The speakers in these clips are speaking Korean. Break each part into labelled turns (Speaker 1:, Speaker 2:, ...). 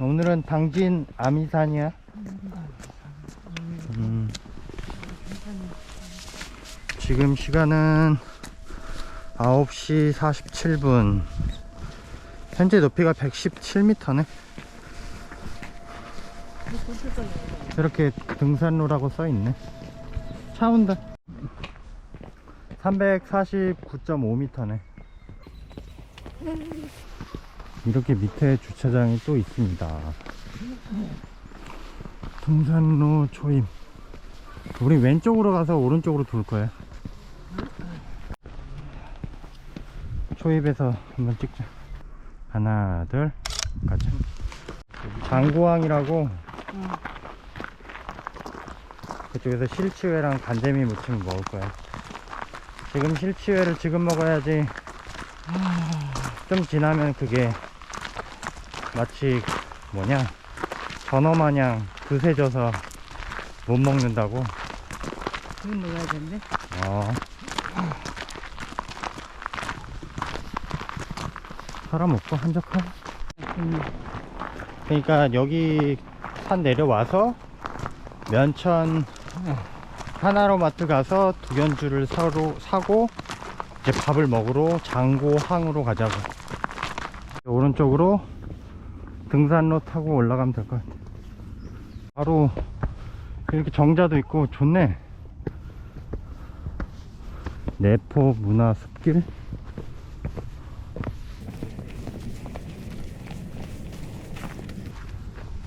Speaker 1: 오늘은 당진 아미산이야. 음. 지금 시간은 9시 47분. 현재 높이가 117m네. 이렇게 등산로라고 써 있네. 차 온다. 349.5m네. 이렇게 밑에 주차장이 또 있습니다. 등산로 초임. 우리 왼쪽으로 가서 오른쪽으로 돌 거야. 초입에서 한번 찍자. 하나, 둘, 가자. 장구왕이라고 그쪽에서 실치회랑 간재미 무침 먹을 거야. 지금 실치회를 지금 먹어야지 좀 지나면 그게 마치 뭐냐 전어 마냥 그세져서 못 먹는다고
Speaker 2: 그건 먹어야 된대.
Speaker 1: 어. 사람 없고 한적하고 그러니까 여기 산 내려와서 면천 하나로마트 가서 두견주를 사로, 사고 이제 밥을 먹으러 장고 항으로 가자고 오른쪽으로 등산로 타고 올라가면 될 것 같아 바로 이렇게 정자도 있고 좋네. 내포 문화 숲길.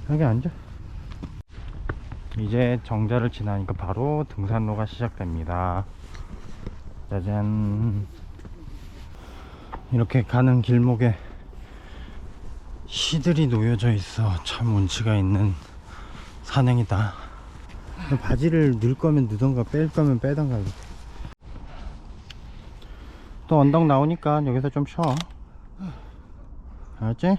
Speaker 1: 여기 앉아. 이제 정자를 지나니까 바로 등산로가 시작됩니다. 짜잔. 이렇게 가는 길목에 시들이 놓여져 있어 참 운치가 있는 산행이다. 바지를 넣을 거면 넣던가 뺄 거면 빼던가 또 언덕 나오니까 여기서 좀 쉬어. 알았지?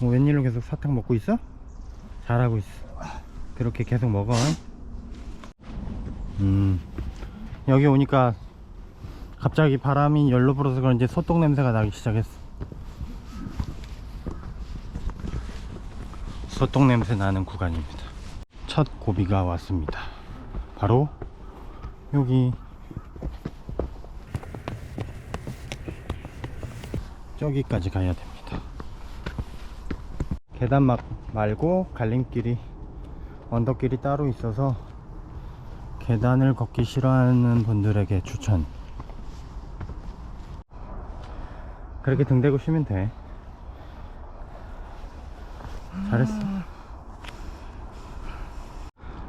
Speaker 1: 뭐 웬일로 계속 사탕 먹고 있어? 잘하고 있어. 그렇게 계속 먹어. 음. 여기 오니까 갑자기 바람이 열로 불어서 그런지 소똥 냄새가 나기 시작했어 소똥 냄새 나는 구간입니다. 첫 고비가 왔습니다. 바로 여기. 저기까지 가야 됩니다. 계단 막 말고 갈림길이 언덕길이 따로 있어서 계단을 걷기 싫어하는 분들에게 추천. 그렇게 등 대고 쉬면 돼 잘했어.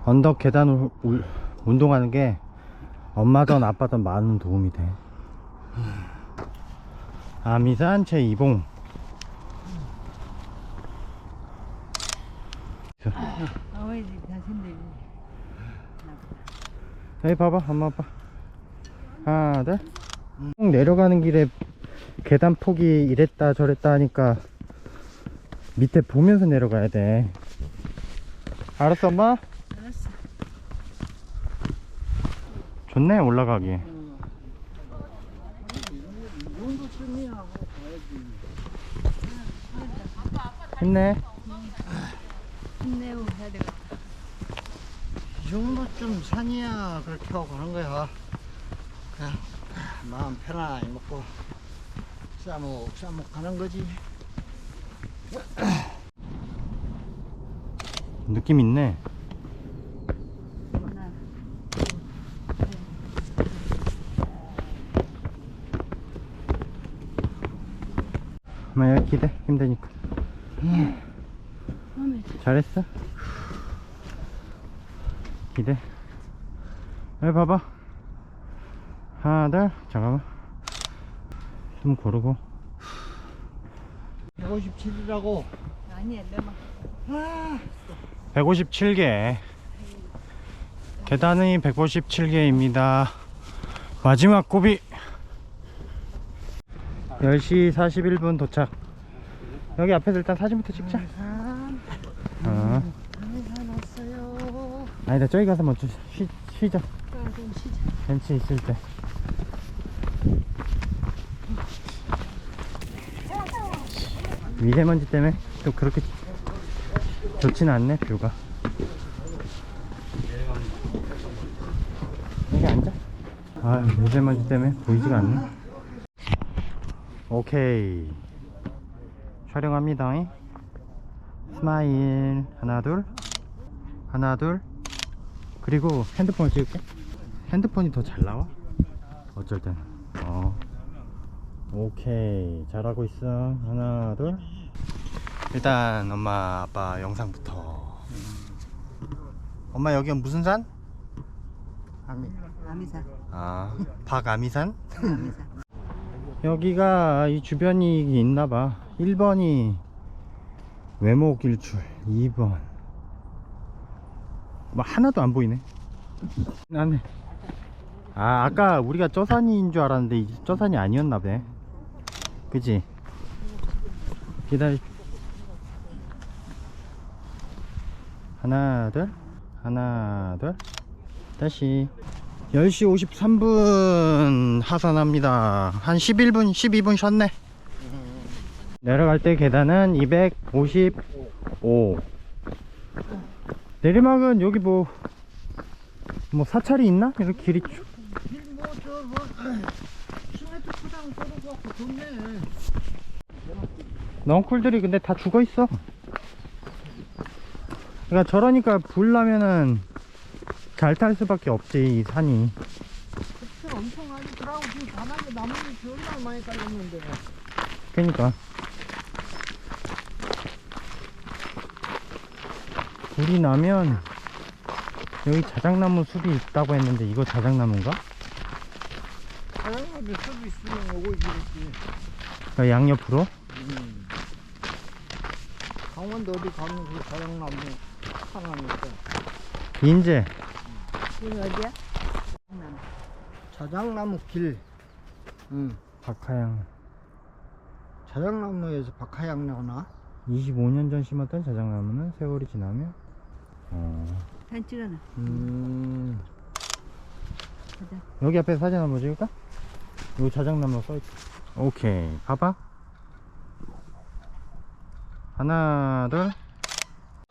Speaker 1: 언덕 계단 을 울- 운동하는 게 엄마든 아빠든 많은 도움이 돼. 아미산 제2봉.
Speaker 2: 아버지 자신들이
Speaker 1: 여기 봐봐 엄마 아빠. 하나 둘. 쭉 내려가는 길에 계단 폭이 이랬다 저랬다 하니까 밑에 보면서 내려가야 돼 알았어 엄마?
Speaker 2: 알았어.
Speaker 1: 좋네 올라가기 힘내
Speaker 2: 힘내고 해야 되겠다.
Speaker 3: 이 정도쯤 산이야 그렇게 하고 가는 거야 그냥 마음 편안히 먹고 싸먹 싸먹 가는 거지
Speaker 1: 느낌 있네. 여기 기대. 힘드니까. 잘했어? 기대. 여기 봐봐. 하나 둘. 잠깐만. 좀 고르고
Speaker 3: 157이라고.
Speaker 2: 아니야, 내가
Speaker 1: 157개. 계단이 157개입니다. 마지막 고비. 10시 41분 도착. 여기 앞에서 일단 사진부터 찍자. 어.
Speaker 3: 산 왔어요.
Speaker 1: 아니다 저기 가서 먼저 쉬, 쉬자. 벤치 있을 때 미세먼지 때문에 또 그렇게 좋진 않네 뷰가. 여기 앉아. 아 미세먼지 때문에 보이지가 않네. 오케이. 촬영합니다. 스마일. 하나 둘. 하나 둘. 그리고 핸드폰을 찍을게. 핸드폰이 더 잘 나와? 어쩔 때는. 어. 오케이. 잘하고 있어 하나 둘 일단 엄마 아빠 영상부터 엄마 여기가 무슨 산?
Speaker 3: 아미.
Speaker 2: 아미산.
Speaker 1: 아 박아미산?
Speaker 2: 아미산.
Speaker 1: 여기가 이 주변이 있나봐 1번이 외목일출 2번 뭐 하나도 안 보이네 나네 아 아까 우리가 저 산인 줄 알았는데 이제 저 산이 아니었나 봐 그지 기다려 하나 둘 하나 둘 다시 10시 53분 하산합니다 한 11분 12분 쉬었네 내려갈 때 계단은 255 내리막은 여기 뭐뭐 사찰이 있나? 이렇게 길이 쭉. 넝쿨들이 근데 다 죽어 있어. 그러니까 저러니까 불 나면은 잘 탈 수밖에 없지 이 산이.
Speaker 3: 숲이 엄청 많이 들어가고 지금 바닥에 나무잎이 얼마나 많이 깔렸는데.
Speaker 1: 그러니까 불이 나면 여기 자작나무 숲이 있다고 했는데 이거 자작나무인가?
Speaker 3: 사장님한테 숲이 있으면 오고 있겠지.
Speaker 1: 그러니까 양옆으로?
Speaker 3: 음. 강원도 어디 가면 그 자작나무 있어.
Speaker 1: 인제
Speaker 2: 여기 어디야?
Speaker 3: 자작나무 길. 응.
Speaker 1: 박하양
Speaker 3: 자작나무에서 박하향 나오나?
Speaker 1: 25년 전 심었던 자작나무는 세월이 지나면 어,
Speaker 2: 사진 찍어놔.
Speaker 3: 음.
Speaker 2: 가자.
Speaker 1: 여기 앞에 사진 한번 찍을까? 여기 자작나무 써있다 오케이 봐봐 하나 둘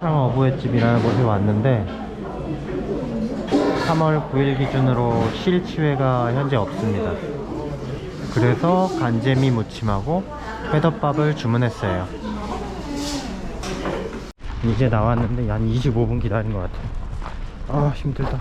Speaker 1: 상어 어부의 집이라는 곳에 왔는데 3월 9일 기준으로 실치회가 현재 없습니다. 그래서 간재미 무침하고 회덮밥을 주문했어요. 이제 나왔는데 한 25분 기다린 것 같아 아 힘들다